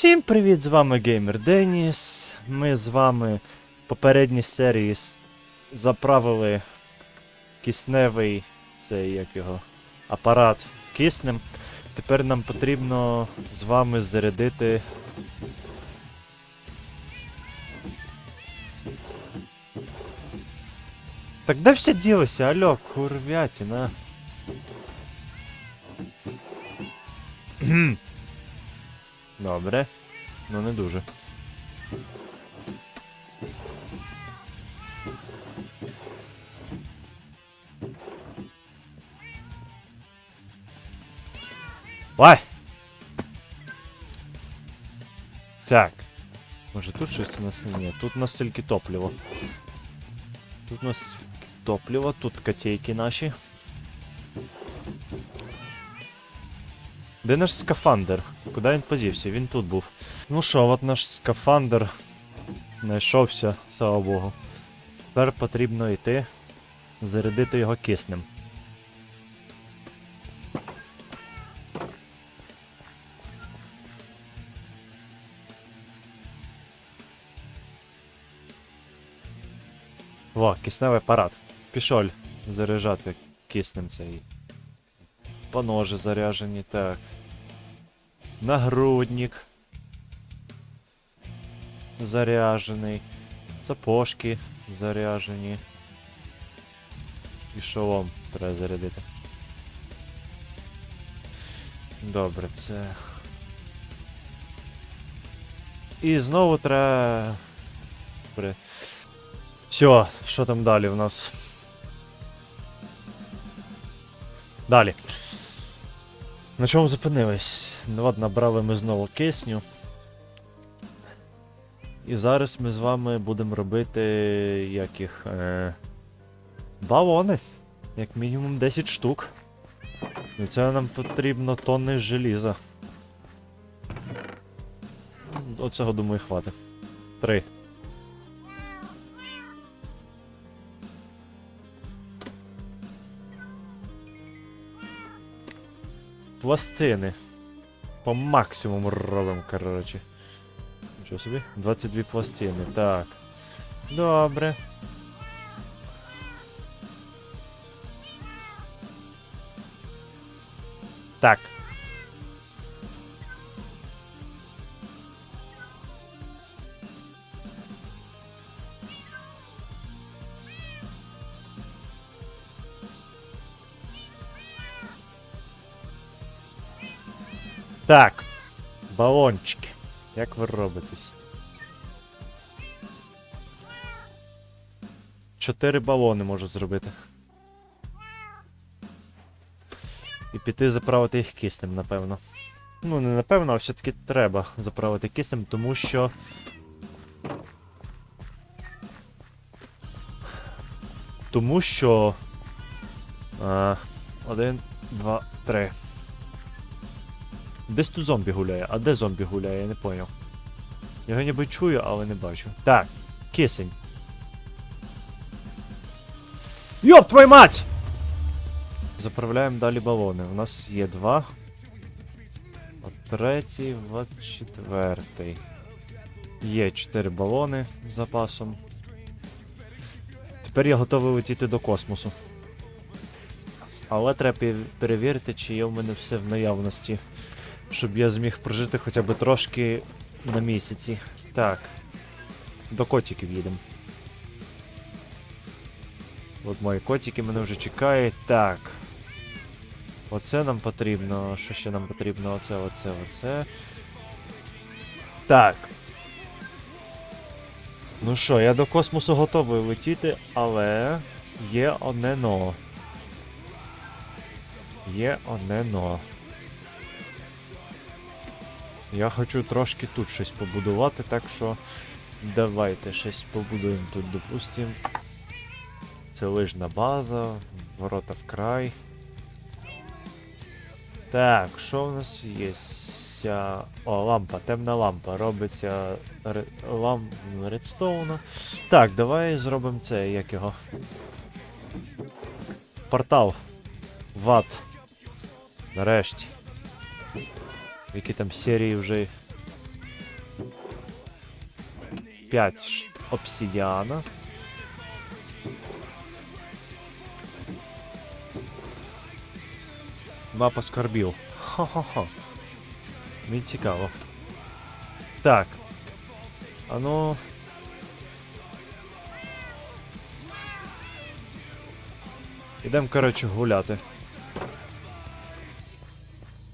Всім привіт! З вами Геймер Деніс. Ми з вами в попередній серії заправили кисневий цей як його апарат киснем. Тепер нам потрібно з вами зарядити. Так де все ділося? Алло, курвятіна. Добре. Ну не дуже. Ой! Так. Може тут щось у нас ні. Тут у нас тільки топливо. Тут у нас тільки топливо, тут котейки наші. Де наш скафандр? Куди він подівся? Він тут був. Ну що, от наш скафандр знайшовся, слава Богу. Тепер потрібно йти, зарядити його киснем. Во, кисневий апарат. Пішоль заряджати киснем цей. Поножи заряжені, так. Нагрудник. Заряжений. Сапожки заряжені. І шолом треба зарядити. Добре, це. І знову треба. Добре. Все, що там далі в нас? Далі. На чому зупинились? Ну от набрали ми знову кисню. І зараз ми з вами будемо робити як їх. Е, балони. Як мінімум 10 штук. І це нам потрібно тонни желіза. Оцього, думаю, хватить. Три. Пластини. По максимуму робимо, коротше. Нічого собі? 22 пластини. Так. Добре. Так. Так. Балончики. Як ви робитесь? Чотири балони можу зробити. І піти заправити їх киснем, напевно. Ну, не напевно, а все-таки треба заправити киснем, тому що. Тому що. А, один, два, три. Десь тут зомбі гуляє. А де зомбі гуляє, я не поняв. Його ніби чую, але не бачу. Так, кисень. Йоп, твою мать! Заправляємо далі балони. У нас є два. От третій, от четвертий. Є чотири балони з запасом. Тепер я готовий летіти до космосу. Але треба перевірити, чи є в мене все в наявності. Щоб я зміг прожити хоча б трошки на місяці. Так. До котиків їдемо. От мої котики мене вже чекають. Так. Оце нам потрібно. Що ще нам потрібно? Оце, оце, оце. Так. Ну що, я до космосу готовий летіти, але є одне но. Є одне но. Я хочу трошки тут щось побудувати, так що давайте щось побудуємо тут, допустим. Це лижна база, ворота в край. Так, що у нас є? О, лампа, темна лампа. Робиться ре... лам... редстоуна. Так, давай зробимо це, як його. Портал. Ват. Нарешті. В які там серії вже 5 обсидіана. Мапа скарбів. Хо-хо-хо. Мені цікаво. Так. А ну. Ідемо, коротше, гуляти.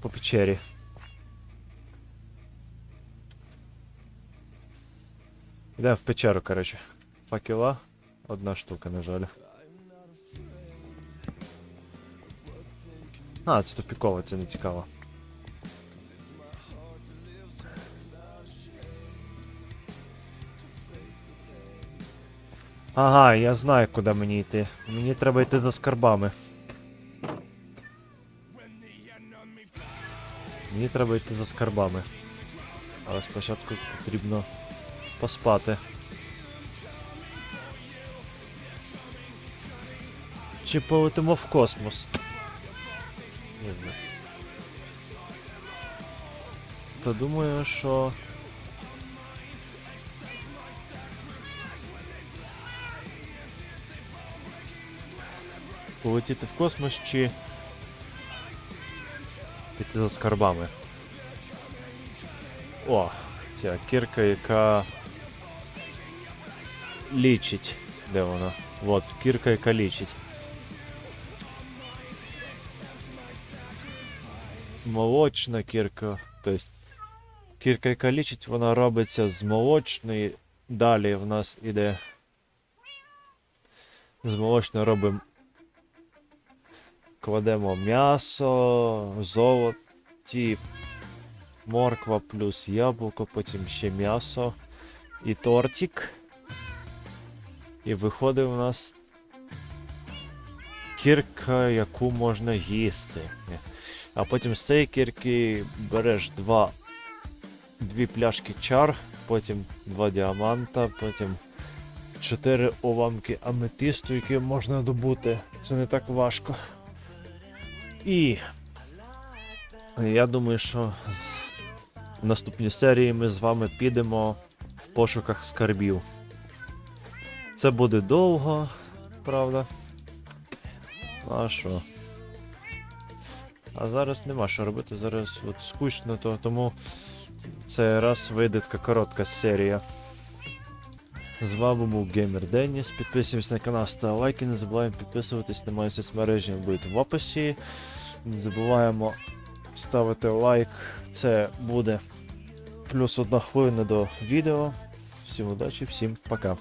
По печері. Йдемо в печеру, коротше. Факела. Одна штука, на жаль. А, це тупіково, це не цікаво. Ага, я знаю, куди мені йти. Мені треба йти за скарбами. Мені треба йти за скарбами. Але спочатку потрібно поспати. Чи полетимо в космос? Знаю. Та думаю, що. Полетіти в космос чи. Піти за скарбами. О, ця кірка, яка лічить. Де вона? Вот, кірка, яка лічить. Молочна кірка. Тобто кірка, яка лічить, вона робиться з молочної. Далі в нас іде. З молочної робимо. Кладемо м'ясо, золоті, морква плюс яблуко, потім ще м'ясо і тортик. І виходить у нас кірка, яку можна їсти. А потім з цієї кірки береш два, дві пляшки чар, потім два діаманта, потім чотири уламки аметисту, які можна добути. Це не так важко. І я думаю, що в наступній серії ми з вами підемо в пошуках скарбів. Це буде довго, правда. А що? А зараз нема що робити, зараз от скучно, то, тому це раз вийде така коротка серія. З вами був Геймер Деніс. Підписуємось на канал, ставимо лайки, не забуваємо підписуватись на мої соцмережі, будуть в описі. Не забуваємо ставити лайк. Це буде плюс одна хвилина до відео. Всім удачі, всім пока.